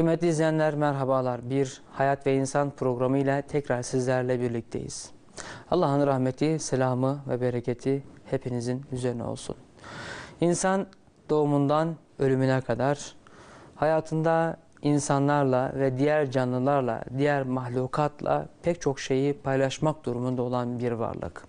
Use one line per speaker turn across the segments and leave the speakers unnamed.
Kıymetli izleyenler merhabalar. Bir Hayat ve İnsan programı ile tekrar sizlerle birlikteyiz. Allah'ın rahmeti, selamı ve bereketi hepinizin üzerine olsun. İnsan doğumundan ölümüne kadar hayatında insanlarla ve diğer canlılarla, diğer mahlukatla pek çok şeyi paylaşmak durumunda olan bir varlık.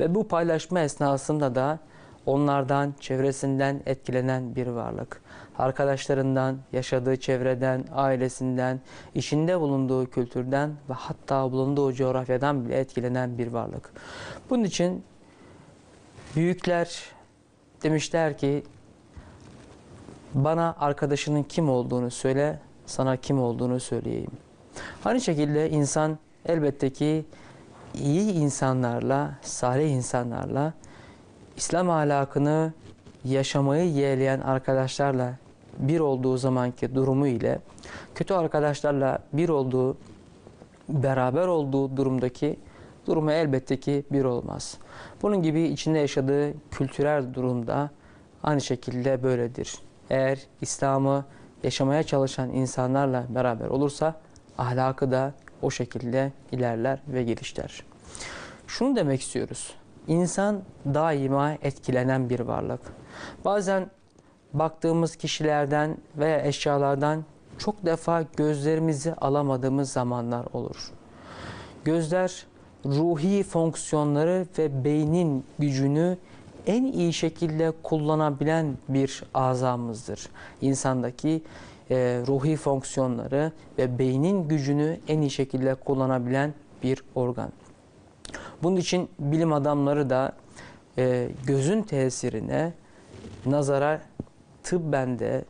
Ve bu paylaşma esnasında da onlardan, çevresinden etkilenen bir varlık. Arkadaşlarından, yaşadığı çevreden, ailesinden, içinde bulunduğu kültürden ve hatta bulunduğu coğrafyadan bile etkilenen bir varlık. Bunun için büyükler demişler ki bana arkadaşının kim olduğunu söyle, sana kim olduğunu söyleyeyim. Aynı şekilde insan elbette ki iyi insanlarla, salih insanlarla, İslam ahlakını yaşamayı yeğleyen arkadaşlarla bir olduğu zamanki durumu ile kötü arkadaşlarla bir olduğu, beraber olduğu durumdaki durumu elbette ki bir olmaz. Bunun gibi içinde yaşadığı kültürel durumda aynı şekilde böyledir. Eğer İslam'ı yaşamaya çalışan insanlarla beraber olursa ahlakı da o şekilde ilerler ve gelişler. Şunu demek istiyoruz. İnsan daima etkilenen bir varlık. Bazen baktığımız kişilerden veya eşyalardan çok defa gözlerimizi alamadığımız zamanlar olur. Gözler ruhi fonksiyonları ve beynin gücünü en iyi şekilde kullanabilen bir azamızdır. İnsandaki e, ruhi fonksiyonları ve beynin gücünü en iyi şekilde kullanabilen bir organ. Bunun için bilim adamları da e, gözün tesirine, nazara tıbben de,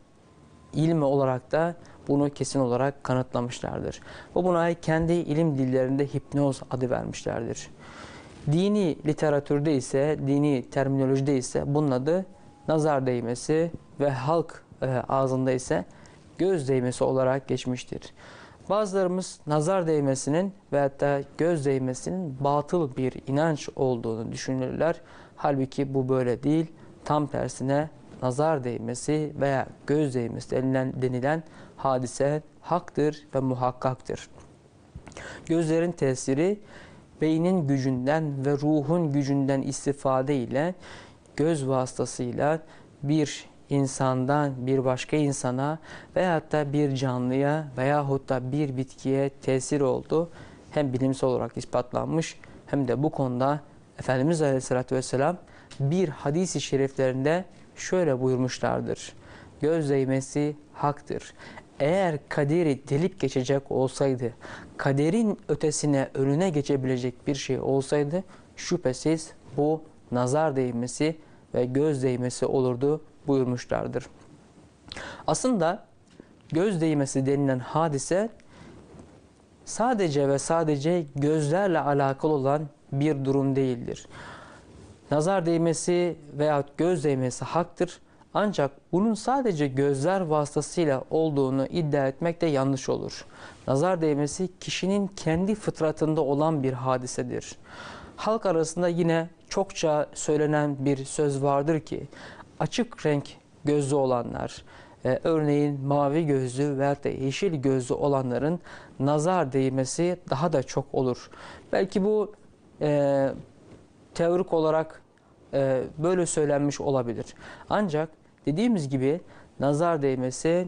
ilmi olarak da bunu kesin olarak kanıtlamışlardır. Ve buna kendi ilim dillerinde hipnoz adı vermişlerdir. Dini literatürde ise, dini terminolojide ise bunun adı nazar değmesi ve halk e, ağzında ise göz değmesi olarak geçmiştir. Bazılarımız nazar değmesinin ve hatta göz değmesinin batıl bir inanç olduğunu düşünürler. Halbuki bu böyle değil. Tam tersine nazar değmesi veya göz değmesi denilen, denilen hadise haktır ve muhakkaktır. Gözlerin tesiri beynin gücünden ve ruhun gücünden istifade ile göz vasıtasıyla bir insandan bir başka insana veyahut da bir canlıya veyahut da bir bitkiye tesir oldu. Hem bilimsel olarak ispatlanmış hem de bu konuda Efendimiz Aleyhisselatü Vesselam bir hadis-i şeriflerinde şöyle buyurmuşlardır. Göz değmesi haktır. Eğer kaderi delip geçecek olsaydı, kaderin ötesine önüne geçebilecek bir şey olsaydı şüphesiz bu nazar değmesi ve göz değmesi olurdu buyurmuşlardır. Aslında göz değmesi denilen hadise sadece ve sadece gözlerle alakalı olan bir durum değildir. Nazar değmesi veya göz değmesi haktır. Ancak bunun sadece gözler vasıtasıyla olduğunu iddia etmek de yanlış olur. Nazar değmesi kişinin kendi fıtratında olan bir hadisedir. Halk arasında yine çokça söylenen bir söz vardır ki açık renk gözlü olanlar, e, örneğin mavi gözlü veya da yeşil gözlü olanların nazar değmesi daha da çok olur. Belki bu e, teorik olarak e, böyle söylenmiş olabilir. Ancak dediğimiz gibi nazar değmesi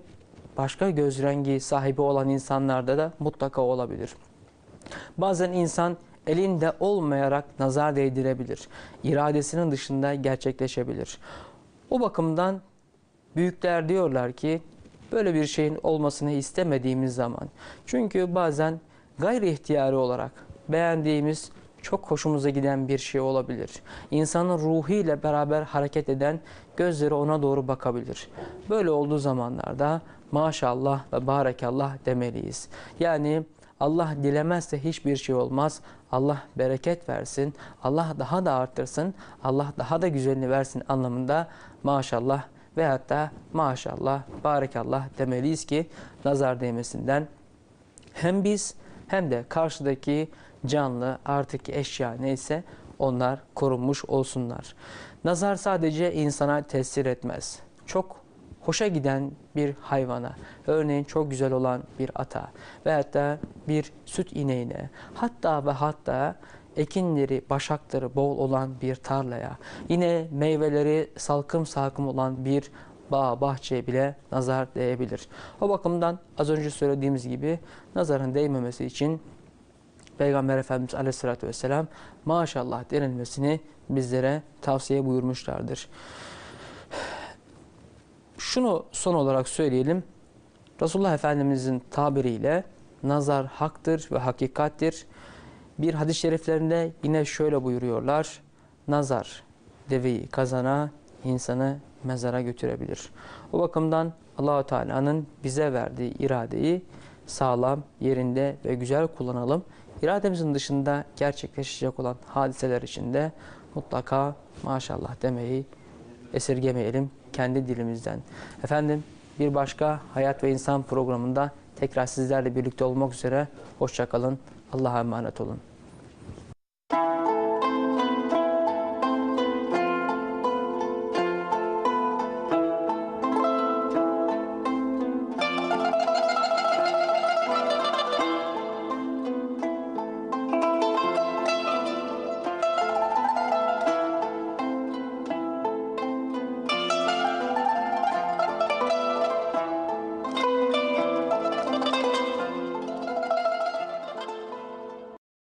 başka göz rengi sahibi olan insanlarda da mutlaka olabilir. Bazen insan elinde olmayarak nazar değdirebilir. İradesinin dışında gerçekleşebilir. O bakımdan büyükler diyorlar ki böyle bir şeyin olmasını istemediğimiz zaman. Çünkü bazen gayri ihtiyari olarak beğendiğimiz çok hoşumuza giden bir şey olabilir. İnsanın ruhiyle beraber hareket eden gözleri ona doğru bakabilir. Böyle olduğu zamanlarda maşallah ve barekallah demeliyiz. Yani Allah dilemezse hiçbir şey olmaz. Allah bereket versin, Allah daha da arttırsın, Allah daha da güzelini versin anlamında maşallah ve hatta maşallah, barekallah demeliyiz ki nazar değmesinden hem biz hem de karşıdaki canlı artık eşya neyse onlar korunmuş olsunlar. Nazar sadece insana tesir etmez. Çok hoşa giden bir hayvana, örneğin çok güzel olan bir ata veyahut da bir süt ineğine, hatta ve hatta ekinleri, başakları bol olan bir tarlaya, yine meyveleri salkım salkım olan bir bağ, bahçeye bile nazar değebilir. O bakımdan az önce söylediğimiz gibi nazarın değmemesi için Peygamber Efendimiz Aleyhisselatü Vesselam maşallah denilmesini bizlere tavsiye buyurmuşlardır. Şunu son olarak söyleyelim. Resulullah Efendimizin tabiriyle nazar haktır ve hakikattir. Bir hadis-i şeriflerinde yine şöyle buyuruyorlar. Nazar deveyi kazana, insanı mezara götürebilir. O bakımdan Allahu Teala'nın bize verdiği iradeyi sağlam, yerinde ve güzel kullanalım. İrademizin dışında gerçekleşecek olan hadiseler içinde mutlaka maşallah demeyi esirgemeyelim kendi dilimizden. Efendim bir başka Hayat ve İnsan programında tekrar sizlerle birlikte olmak üzere. Hoşçakalın. Allah'a emanet olun.